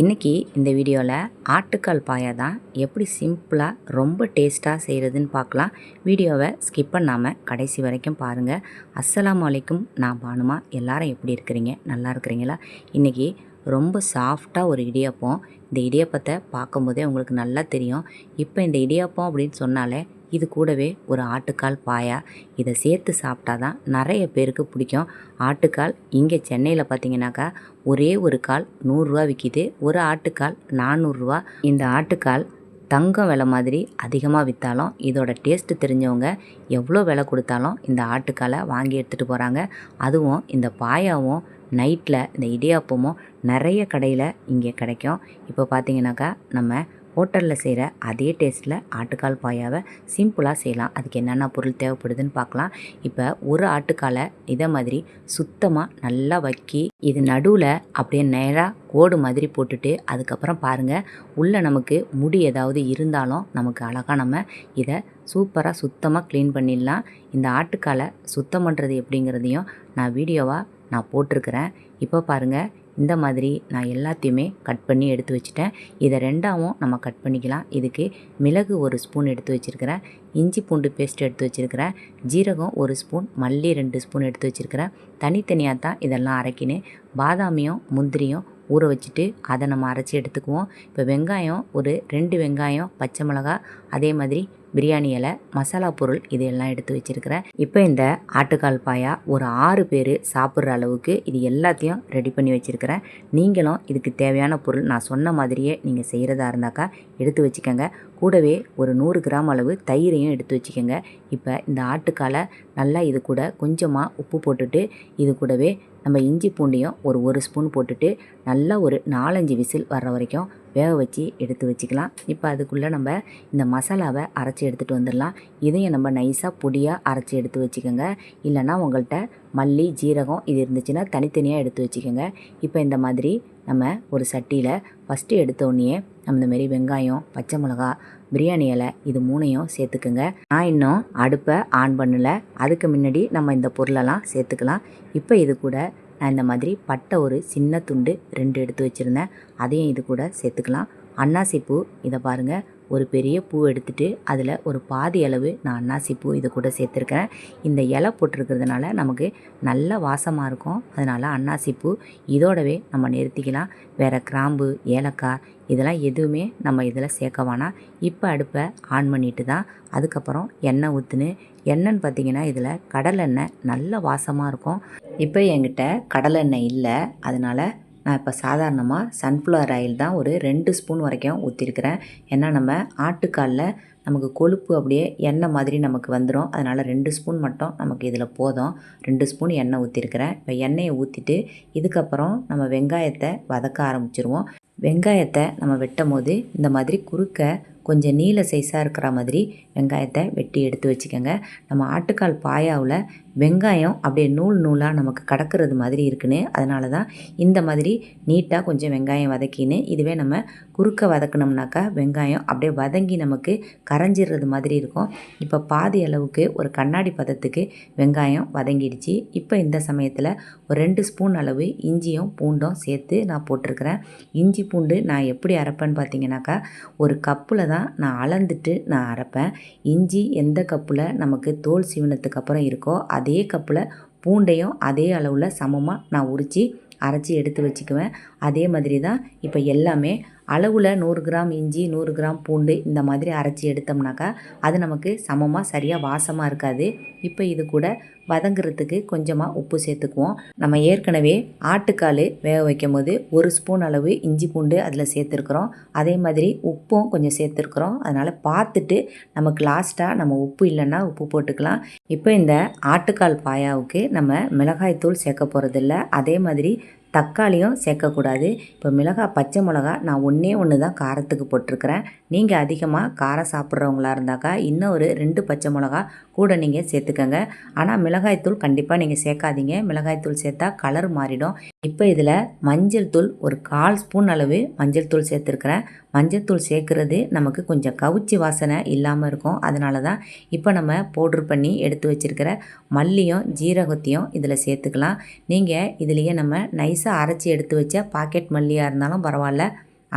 இன்றைக்கி இந்த வீடியோவில் ஆட்டுக்கால் பாயா தான் எப்படி சிம்பிளாக ரொம்ப டேஸ்ட்டாக செய்கிறதுன்னு பார்க்கலாம் வீடியோவை ஸ்கிப் பண்ணாமல் கடைசி வரைக்கும் பாருங்கள் அஸ்லாம் வலைக்கும் நான் பானுமா. எல்லாரும் எப்படி இருக்கிறீங்க? நல்லா இருக்கிறீங்களா? இன்றைக்கி ரொம்ப சாஃப்டாக ஒரு இடியாப்பம். இந்த இடியாப்பத்தை பார்க்கும்போதே உங்களுக்கு நல்லா தெரியும். இப்போ இந்த இடியாப்பம் அப்படின்னு சொன்னாலே இது கூடவே ஒரு ஆட்டுக்கால் பாயா. இதை சேர்த்து சாப்பிட்டா தான் நிறைய பேருக்கு பிடிக்கும். ஆட்டுக்கால் இங்கே சென்னையில் பார்த்தீங்கன்னாக்கா ஒரே ஒரு கால் நூறுரூவா விற்கிது ஒரு ஆட்டுக்கால் நானூறுரூவா இந்த ஆட்டுக்கால் தங்கம் விலை மாதிரி அதிகமாக விற்றாலும் இதோட டேஸ்ட்டு தெரிஞ்சவங்க எவ்வளோ விலை கொடுத்தாலும் இந்த ஆட்டுக்காலை வாங்கி எடுத்துகிட்டு போகிறாங்க அதுவும் இந்த பாயாவும் நைட்டில் இந்த இடியாப்பமும் நிறைய கடையில் இங்கே கிடைக்கும். இப்போ பார்த்தீங்கன்னாக்கா நம்ம ஹோட்டலில் செய்கிற அதே டேஸ்ட்டில் ஆட்டுக்கால் பாயாவை சிம்பிளாக செய்யலாம். அதுக்கு என்னென்ன பொருள் தேவைப்படுதுன்னு பார்க்கலாம் இப்போ ஒரு ஆட்டுக்காலை இதை மாதிரி சுத்தமாக நல்லா வக்கி இது நடுவில் அப்படியே நேராக கோடு மாதிரி போட்டுட்டு அதுக்கப்புறம் பாருங்கள் உள்ளே நமக்கு முடி ஏதாவது இருந்தாலும் நமக்கு அழகாக நம்ம இதை சூப்பராக சுத்தமாக க்ளீன் பண்ணிடலாம். இந்த ஆட்டுக்காலை சுத்தம் பண்ணுறது எப்படிங்கிறதையும் நான் வீடியோவாக நான் போட்டிருக்கிறேன். இப்போ பாருங்கள் இந்த மாதிரி நான் எல்லாத்தையுமே கட் பண்ணி எடுத்து வச்சுட்டேன். இதை ரெண்டாவும் நம்ம கட் பண்ணிக்கலாம். இதுக்கு மிளகு ஒரு ஸ்பூன் எடுத்து வச்சுருக்கிறேன். இஞ்சி பூண்டு பேஸ்ட் எடுத்து வச்சுருக்கிறேன். ஜீரகம் ஒரு ஸ்பூன் மல்லி ரெண்டு ஸ்பூன் எடுத்து வச்சுருக்கிறேன். தனித்தனியாக தான் இதெல்லாம் அரைக்கினேன் பாதாமியும் முந்திரியும் ஊற வச்சுட்டு அதை நம்ம அரைச்சி எடுத்துக்குவோம். இப்போ வெங்காயம் ஒரு ரெண்டு வெங்காயம் பச்சை மிளகா அதே மாதிரி பிரியாணி இலை மசாலா பொருள் இதையெல்லாம் எடுத்து வச்சுருக்கிறேன். இப்போ இந்த ஆட்டுக்கால் பாயா ஒரு ஆறு பேர் சாப்பிட்ற அளவுக்கு இது எல்லாத்தையும் ரெடி பண்ணி வச்சுருக்கிறேன். நீங்களும் இதுக்கு தேவையான பொருள் நான் சொன்ன மாதிரியே நீங்கள் செய்கிறதா இருந்தாக்கா எடுத்து வச்சுக்கோங்க. கூடவே ஒரு நூறு கிராம் அளவு தயிரையும் எடுத்து வச்சுக்கோங்க. இப்போ இந்த ஆட்டுக்காலை நல்லா இது கூட கொஞ்சமாக உப்பு போட்டுட்டு இது கூடவே நம்ம இஞ்சி பூண்டையும் ஒரு ஒரு ஸ்பூன் போட்டுட்டு நல்லா ஒரு நாலஞ்சு விசில் வர்ற வரைக்கும் வேக வச்சு எடுத்து வச்சுக்கலாம். இப்போ அதுக்குள்ளே நம்ம இந்த மசாலாவை அரைச்சி எடுத்துகிட்டு வந்துடலாம். இதையும் நம்ம நைஸாக பொடியாக அரைச்சி எடுத்து வச்சுக்கோங்க. இல்லைன்னா உங்கள்கிட்ட மல்லி ஜீரகம் இது இருந்துச்சுன்னா தனித்தனியாக எடுத்து வச்சுக்கோங்க. இப்போ இந்த மாதிரி நம்ம ஒரு சட்டியில் ஃபஸ்ட்டு எடுத்தோடனே நம்ம இந்தமாரி வெங்காயம் பச்சை மிளகா பிரியாணி இலை இது மூணையும் சேர்த்துக்குங்க. நான் இன்னும் அடுப்பை ஆன் பண்ணலை. அதுக்கு முன்னாடி நம்ம இந்த பொருளெல்லாம் சேர்த்துக்கலாம். இப்போ இது கூட நான் இந்த மாதிரி பட்டை ஒரு சின்ன துண்டு ரெண்டு எடுத்து வச்சுருந்தேன். அதையும் இது கூட சேர்த்துக்கலாம். அன்னாசி பூ இதை பாருங்கள் ஒரு பெரிய பூ எடுத்துகிட்டு அதில் ஒரு பாதி அளவு நான் அன்னாசி பூ இது கூட சேர்த்துருக்கிறேன். இந்த இலை போட்டிருக்கிறதுனால நமக்கு நல்ல வாசமாக இருக்கும். அதனால் அன்னாசி பூ இதோடவே நம்ம நிறுத்திக்கலாம். வேறு கிராம்பு ஏலக்காய் இதெல்லாம் எதுவுமே நம்ம இதில் சேர்க்க வேணாம். இப்போ அடுப்பை ஆன் பண்ணிட்டு தான் அதுக்கப்புறம் எண்ணெய் ஊற்றுன்னு எண்ணெய்ன்னு பார்த்தீங்கன்னா இதில் கடலெண்ணெய் நல்ல வாசமாக இருக்கும். இப்போ என்கிட்ட கடலெண்ணெய் இல்லை. அதனால் நான் இப்போ சாதாரணமாக சன்ஃப்ளவர் ஆயில் தான் ஒரு ரெண்டு ஸ்பூன் வரைக்கும் ஊற்றிருக்கிறேன் ஏன்னா நம்ம ஆட்டுக்காலில் நமக்கு கொழுப்பு அப்படியே எண்ணெய் மாதிரி நமக்கு வந்துடும் அதனால் ரெண்டு ஸ்பூன் மட்டும் நமக்கு இதில் போதும். ரெண்டு ஸ்பூன் எண்ணெய் ஊற்றிருக்கிறேன் இப்போ எண்ணெயை ஊற்றிட்டு இதுக்கப்புறம் நம்ம வெங்காயத்தை வதக்க ஆரம்பிச்சிருவோம். வெங்காயத்தை நம்ம வெட்டும் போது இந்த மாதிரி குறுக்க கொஞ்சம் நீல சைஸாக இருக்கிற மாதிரி வெங்காயத்தை வெட்டி எடுத்து வச்சுக்கோங்க. நம்ம ஆட்டுக்கால் பாயாவில் வெங்காயம் அப்படியே நூல் நூலாக நமக்கு கடக்கிறது மாதிரி இருக்குன்னு அதனால தான் இந்த மாதிரி நீட்டாக கொஞ்சம் வெங்காயம் வதக்கின்னு இதுவே நம்ம குறுக்க வதக்கினோம்னாக்கா வெங்காயம் அப்படியே வதங்கி நமக்கு கரைஞ்சிடுறது மாதிரி இருக்கும். இப்போ பாதி அளவுக்கு ஒரு கண்ணாடி பதத்துக்கு வெங்காயம் வதங்கிடுச்சு. இப்போ இந்த சமயத்தில் ஒரு ரெண்டு ஸ்பூன் அளவு இஞ்சியும் பூண்டும் சேர்த்து நான் போட்டிருக்கிறேன். இஞ்சி பூண்டு நான் எப்படி அரைப்பேன்னு பார்த்தீங்கன்னாக்கா ஒரு கப்பில் தான் நான் அளந்துட்டு நான் அரைப்பேன். இஞ்சி எந்த கப்பில் நமக்கு தோல் சீவனத்துக்கு அப்புறம் இருக்கோ அதே கப்பில் பூண்டையும் அதே அளவில் சமமாக நான் உரித்து அரைச்சி எடுத்து வச்சுக்குவேன். அதே மாதிரி தான் இப்போ எல்லாமே அளவில் நூறு கிராம் இஞ்சி நூறு கிராம் பூண்டு இந்த மாதிரி அரைச்சி எடுத்தோம்னாக்கா அது நமக்கு சமமாக சரியாக வாசமாக இருக்காது. இப்போ இது கூட வதங்குறதுக்கு கொஞ்சமாக உப்பு சேர்த்துக்குவோம். நம்ம ஏற்கனவே ஆட்டுக்கால் வேக வைக்கும் போது ஒரு ஸ்பூன் அளவு இஞ்சி பூண்டு அதில் சேர்த்துருக்குறோம். அதே மாதிரி உப்பும் கொஞ்சம் சேர்த்துருக்குறோம். அதனால் பார்த்துட்டு நமக்கு லாஸ்ட்டாக நம்ம உப்பு இல்லைன்னா உப்பு போட்டுக்கலாம். இப்போ இந்த ஆட்டுக்கால் பாயாவுக்கு நம்ம மிளகாய்த்தூள் சேர்க்க போகிறதில்ல அதே மாதிரி தக்காளியும் சேர்க்கக்கூடாது. இப்போ மிளகாய் பச்சை மிளகா நான் ஒன்றே ஒன்று தான் காரத்துக்கு போட்டிருக்கிறேன். நீங்கள் அதிகமாக காரம் சாப்பிட்றவங்களா இருந்தாக்கா இன்னும் ஒரு ரெண்டு பச்சை மிளகா கூட நீங்கள் சேர்த்துக்கங்க. ஆனால் மிளகாய்த்தூள் கண்டிப்பாக நீங்கள் சேர்க்காதீங்க. மிளகாய்த்தூள் சேர்த்தா கலர் மாறிடும். இப்போ இதில் மஞ்சள் தூள் ஒரு கால் ஸ்பூன் அளவு மஞ்சள் தூள் சேர்த்துருக்குறேன். மஞ்சள் தூள் சேர்க்குறது நமக்கு கொஞ்சம் கவுச்சி வாசனை இல்லாமல் இருக்கும். அதனால தான் இப்போ நம்ம பவுட்ரு பண்ணி எடுத்து வச்சுருக்கிற மல்லியும் ஜீரகத்தையும் இதில் சேர்த்துக்கலாம். நீங்கள் இதுலேயே நம்ம நைஸாக அரைச்சி எடுத்து வச்ச பாக்கெட் மல்லியாக இருந்தாலும் பரவாயில்ல.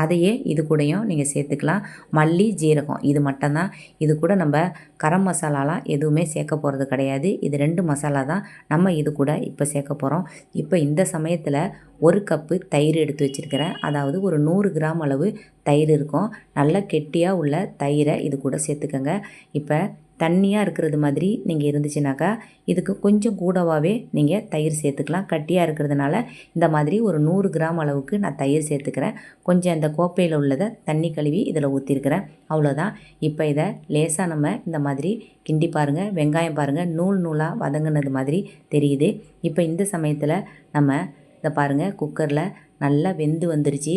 அதையே இது கூடயும் நீங்கள் சேர்த்துக்கலாம். மல்லி ஜீரகம் இது மட்டும்தான். இது கூட நம்ம கரம் மசாலாலாம் எதுவுமே சேர்க்க போகிறது கிடையாது. இது ரெண்டு மசாலா தான் நம்ம இது கூட இப்போ சேர்க்க போகிறோம் இப்போ இந்த சமயத்தில் ஒரு கப்பு தயிர் எடுத்து வச்சுருக்கிறேன். அதாவது ஒரு நூறு கிராம் அளவு தயிர் இருக்கும். நல்லா கெட்டியாக உள்ள தயிரை இது கூட சேர்த்துக்கோங்க. இப்போ தண்ணியாக இருக்கிறது மாதிரி நீங்கள் இருந்துச்சுனாக்கா இதுக்கு கொஞ்சம் கூடவாகவே நீங்கள் தயிர் சேர்த்துக்கலாம். கட்டியாக இருக்கிறதுனால இந்த மாதிரி ஒரு நூறு கிராம் அளவுக்கு நான் தயிர் சேர்த்துக்கிறேன். கொஞ்சம் இந்த கோப்பையில் உள்ளதை தண்ணி கழுவி இதில் ஊற்றிருக்கிறேன் அவ்வளோதான் இப்போ இதை லேசாக நம்ம இந்த மாதிரி கிண்டி பாருங்கள் வெங்காயம் பாருங்கள் நூல் நூலாக வதங்கினது மாதிரி தெரியுது. இப்போ இந்த சமயத்தில் நம்ம இதை பாருங்கள் குக்கரில் நல்லா வெந்து வந்துருச்சு.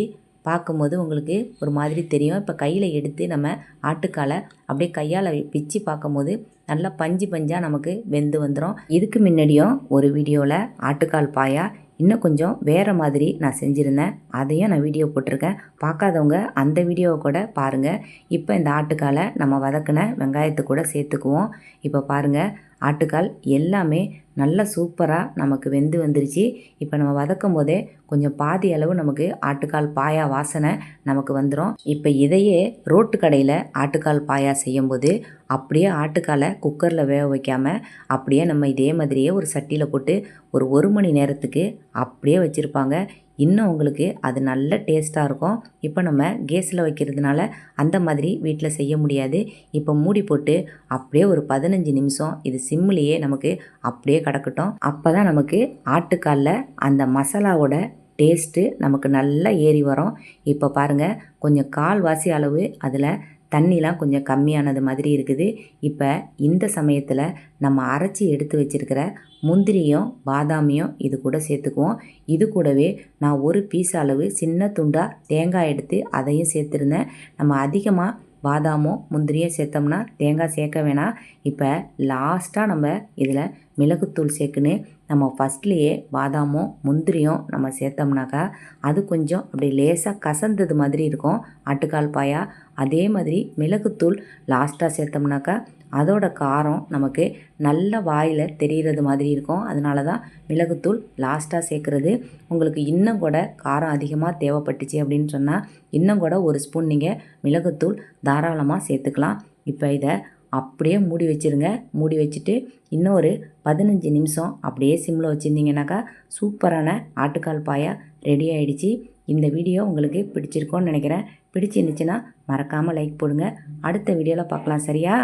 பார்க்கும்போது உங்களுக்கு ஒரு மாதிரி தெரியும். இப்போ கையில் எடுத்து நம்ம ஆட்டுக்காலை அப்படியே கையால் பிச்சு பார்க்கும்போது நல்லா பஞ்சு பஞ்சாக நமக்கு வெந்து வந்துடும் இதுக்கு முன்னாடியும் ஒரு வீடியோவில் ஆட்டுக்கால் பாயா இன்னும் கொஞ்சம் வேறு மாதிரி நான் செஞ்சுருந்தேன். அதையும் நான் வீடியோ போட்டிருக்கேன். பார்க்காதவங்க அந்த வீடியோவை கூட பாருங்கள் இப்போ இந்த ஆட்டுக்காலை நம்ம வதக்கின வெங்காயத்தை கூட சேர்த்துக்குவோம். இப்போ பாருங்கள் ஆட்டுக்கால் எல்லாமே நல்ல சூப்பராக நமக்கு வெந்து வந்துருச்சு. இப்போ நம்ம வதக்கும் போதே கொஞ்சம் பாதி அளவு நமக்கு ஆட்டுக்கால் பாயா வாசனை நமக்கு வந்துடும் இப்போ இதையே ரோட்டு கடையில் ஆட்டுக்கால் பாயா செய்யும்போது அப்படியே ஆட்டுக்காலை குக்கரில் வேக வைக்காமல் அப்படியே நம்ம இதே மாதிரியே ஒரு சட்டியில் போட்டு ஒரு ஒரு மணி நேரத்துக்கு அப்படியே வச்சுருப்பாங்க. இன்னும் உங்களுக்கு அது நல்ல டேஸ்ட்டாக இருக்கும். இப்போ நம்ம கேஸில் வைக்கிறதுனால அந்த மாதிரி வீட்டில் செய்ய முடியாது. இப்போ மூடி போட்டு அப்படியே ஒரு பதினஞ்சு நிமிஷம் இது சிம்மிலேயே நமக்கு அப்படியே கிடக்கட்டும். அப்போ தான் நமக்கு ஆட்டுக்காலில் அந்த மசாலாவோட டேஸ்ட்டு நமக்கு நல்லா ஏறி வரும். இப்போ பாருங்கள் கொஞ்சம் கால்வாசி அளவு அதில் தண்ணிலாம் கொஞ்சம் கம்மியானது மாதிரி இருக்குது. இப்போ இந்த சமயத்தில் நம்ம அரைச்சி எடுத்து வச்சுருக்கிற முந்திரியும் பாதாமியும் இது கூட சேர்த்துக்குவோம். இது கூடவே நான் ஒரு பீஸ் அளவு சின்ன துண்டாக தேங்காய் எடுத்து அதையும் சேர்த்துருந்தேன். நம்ம அதிகமாக பாதாமும் முந்திரியும் சேர்த்தோம்னா தேங்காய் சேர்க்க வேணாம். இப்போ லாஸ்ட்டாக நம்ம இதில் மிளகுத்தூள் சேர்க்குன்னு நம்ம ஃபஸ்ட்லேயே பாதாமும் முந்திரியும் நம்ம சேர்த்தோம்னாக்கா அது கொஞ்சம் அப்படி லேசாக கசந்தது மாதிரி இருக்கும். ஆட்டுக்கால் பாயா. அதே மாதிரி மிளகுத்தூள் லாஸ்ட்டாக சேர்த்தோம்னாக்கா அதோட காரம் நமக்கு நல்ல வாயில் தெரிகிறது மாதிரி இருக்கும். அதனால தான் மிளகுத்தூள் லாஸ்ட்டாக சேர்க்குறது. உங்களுக்கு இன்னும் கூட காரம் அதிகமாக தேவைப்பட்டுச்சு அப்படின்னு சொன்னால் இன்னும் கூட ஒரு ஸ்பூன் நீங்கள் மிளகுத்தூள் தாராளமாக சேர்த்துக்கலாம். இப்போ இதை அப்படியே மூடி வச்சுருங்க. மூடி வச்சுட்டு இன்னொரு பதினஞ்சு நிமிஷம் அப்படியே சிம்மில் வச்சுருந்தீங்கன்னாக்கா சூப்பரான ஆட்டுக்கால் பாயா ரெடி ஆகிடுச்சி இந்த வீடியோ உங்களுக்கு பிடிச்சிருக்கோன்னு நினைக்கிறேன். பிடிச்சிருந்துச்சுன்னா மறக்காமல் லைக் போடுங்க. அடுத்த வீடியோவில் பார்க்கலாம் சரியா?